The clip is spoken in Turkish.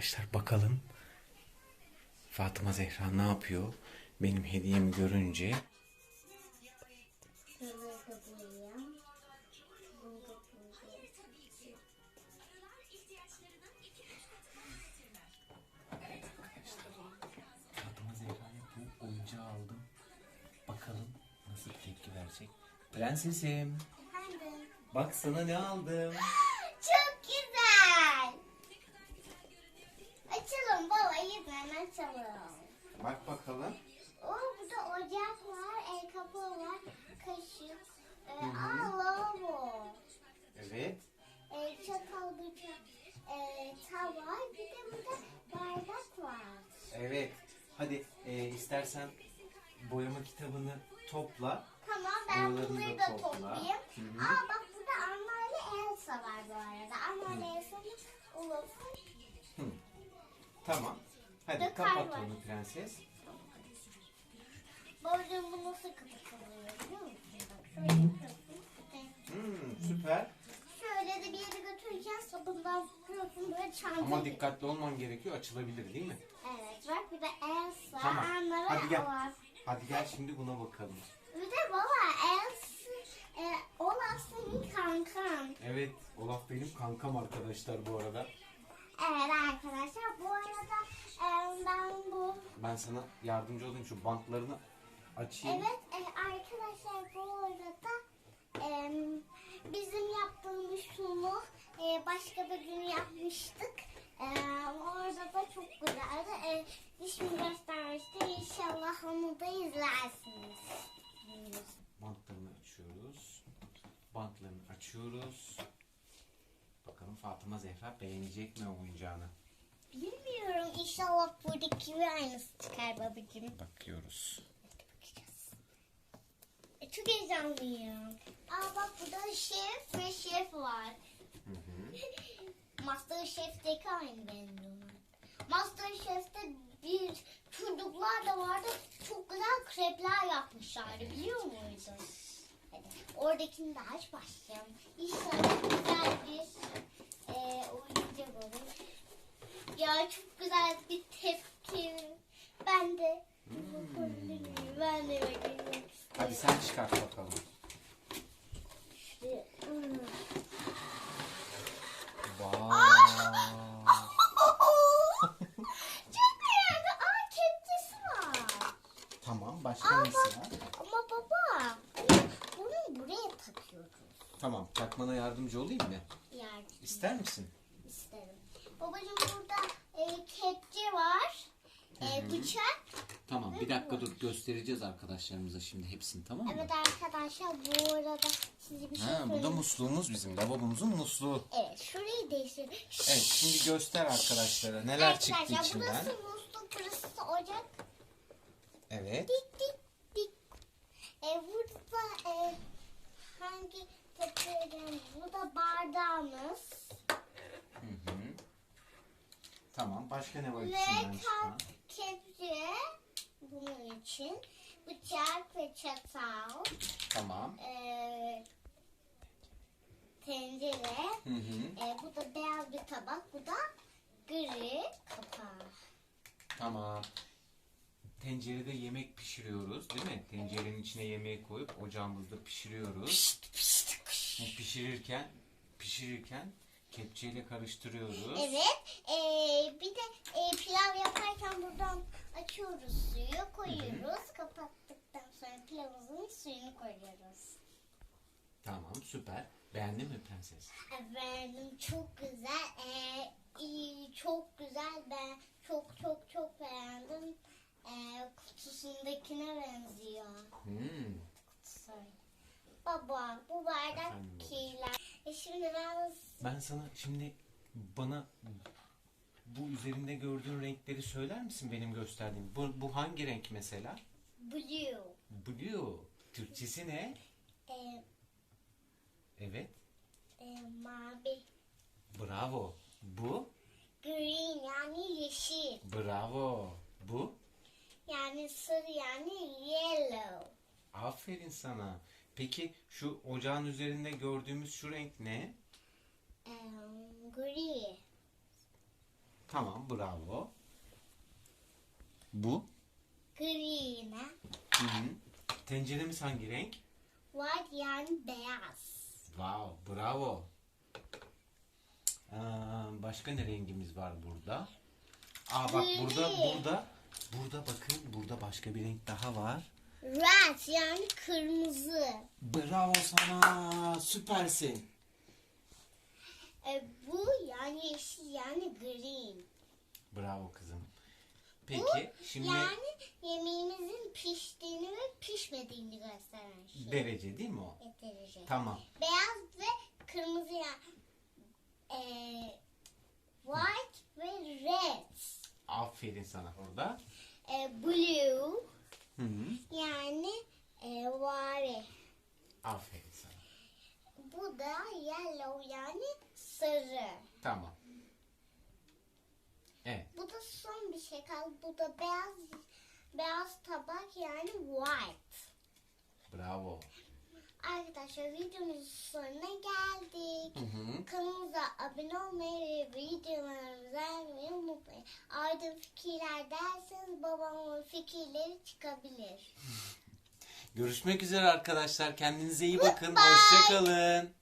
arkadaşlar bakalım Fatıma Zehra ne yapıyor? Benim hediyemi görünce Şöyle kapayım. Bunu kapayım. Fatıma Zehra'ya bu oyuncağı aldım. Bakalım nasıl tepki verecek. Prensesim Efendim. bak sana ne aldım. Açalım. Bak bakalım. Oo burada ocak var, el kapağı var, kaşık, e, aa lavabo, Evet. e, çatal bıçak, e, tava, bir de burada bardak var. Evet. Hadi e, istersen boyama kitabını topla. Tamam ben Buralarını bunları da da topla. toplayayım. Hı hı. Aa bak burada Anna ile Elsa var bu arada. Anna ile Elsa'nın Olaf'ın Tamam. Hadi Dök kapat var. onu prenses. Babacığım bu nasıl kapatılıyor biliyor musun? Bak şöyle yapıyorsun. Hmm, süper. Şöyle de bir yere götürürken sabundan yapıyorsun böyle çanta Ama gibi. dikkatli olman gerekiyor. Açılabilir değil mi? Evet bak bir de Elsa, Tamam. Anna ve Hadi gel. Olaf. Hadi gel şimdi buna bakalım. Bir de baba Elsa, e, Olaf senin kankan. Evet, Olaf benim kankam arkadaşlar bu arada. Evet arkadaşlar bu arada e, ben bu Ben sana yardımcı olayım şu bantlarını açayım. Evet e, arkadaşlar bu arada e, bizim yaptığımız şunu e, başka bir gün yapmıştık. E, orada da çok güzeldi. E, dişimi göstermişti. İnşallah onu da izlersiniz. Bantlarını açıyoruz. Bantlarını açıyoruz. Bakalım Fatıma Zehra beğenecek mi oyuncağını? Bilmiyorum inşallah buradaki bir aynısı çıkar babacığım. Bakıyoruz. Bakacağız. E, çok heyecanlıyım. Aa bak burada şef ve şef var. Hı hı. Master Chef'teki aynı benim bunlar. Master Chef'te bir çocuklar da vardı. Çok güzel krepler yapmışlardı biliyor muydun? Hadi oradakini de aç başlayalım. İnşallah güzel bir e, oyuncak olur. Ya çok güzel bir tepki. Ben de bakabilir miyim? Ben de bakmak Hadi sen çıkart bakalım. Vay. Çok güzel. Aa kepçesi var. tamam, başka Aa nesi bak ama baba bunu buraya takıyoruz. Tamam, takmana yardımcı olayım mı? Yani İster misin? isterim. Babacığım burada. Bıçak. Tamam, bir dakika dur. Göstereceğiz arkadaşlarımıza şimdi hepsini tamam mı? Evet arkadaşlar bu arada size bir şey Ha, bu da söyleyeyim. musluğumuz bizim. Lavabomuzun musluğu. Evet şurayı değiştirelim. Evet, şimdi göster arkadaşlara neler çıktı Arkadaşlar içinden. burası musluk burası ocak. Evet. Dik dik dik. E, burada e, hangi tepeden? Bu da bardağımız. Hı hı. Tamam, başka ne var Ve içinden çıkan? kepçe bunun için. Bıçak ve çatal. Tamam. E, tencere. Hı hı. E, bu da beyaz bir tabak. Bu da gri kapağı. Tamam. Tencerede yemek pişiriyoruz değil mi? Tencerenin içine yemeği koyup ocağımızda pişiriyoruz. Bu pişirirken pişirirken kepçeyle karıştırıyoruz. Evet. E, bir de e, pilav yaparken buradan açıyoruz suyu koyuyoruz. Kapattıktan sonra pilavımızın suyunu koyuyoruz. Tamam, süper. Beğendin mi prenses? Efendim çok güzel. Ee, iyi, çok güzel. Ben çok çok çok beğendim. Ee, kutusundakine benziyor. Hmm. Kutusu. Baba bu bardak Efendim babacığım. kirler. E şimdi ben Ben sana şimdi bana bu üzerinde gördüğün renkleri söyler misin benim gösterdiğim? Bu, bu hangi renk mesela? blue. Blue. Türkçesi ne? Ee, Evet. e, mavi. Bravo. Bu? Green yani yeşil. Bravo. Bu? Yani sarı yani yellow. Aferin sana. Peki şu ocağın üzerinde gördüğümüz şu renk ne? Ee, gri. Tamam bravo. Bu? Green. Hı hı. Tenceremiz hangi renk? White yani beyaz. Wow, bravo. Aa, başka ne rengimiz var burada? Aa bak burada Gri. burada burada bakın burada başka bir renk daha var. Red yani kırmızı. Bravo sana. Süpersin. E, bu yani yeşil yani green. Bravo kızım. Peki Bu şimdi yani yemeğimizin piştiğini ve pişmediğini gösteren şey. derece değil mi o? Getirecek. Tamam. Beyaz ve kırmızı yani e, white ve red. Aferin sana orada. E, blue Hı hı. yani e, mavi. Aferin sana. Bu da yellow yani sarı. Tamam. Evet. Bu da son bir şey kaldı. Bu da beyaz beyaz tabak yani white. Bravo. Arkadaşlar videomuzun sonuna geldik. Hı hı. Kanalımıza abone olmayı ve videolarımızı beğenmeyi unutmayın. Aydın fikirler derseniz babamın fikirleri çıkabilir. Görüşmek üzere arkadaşlar. Kendinize iyi bakın. Hoşçakalın.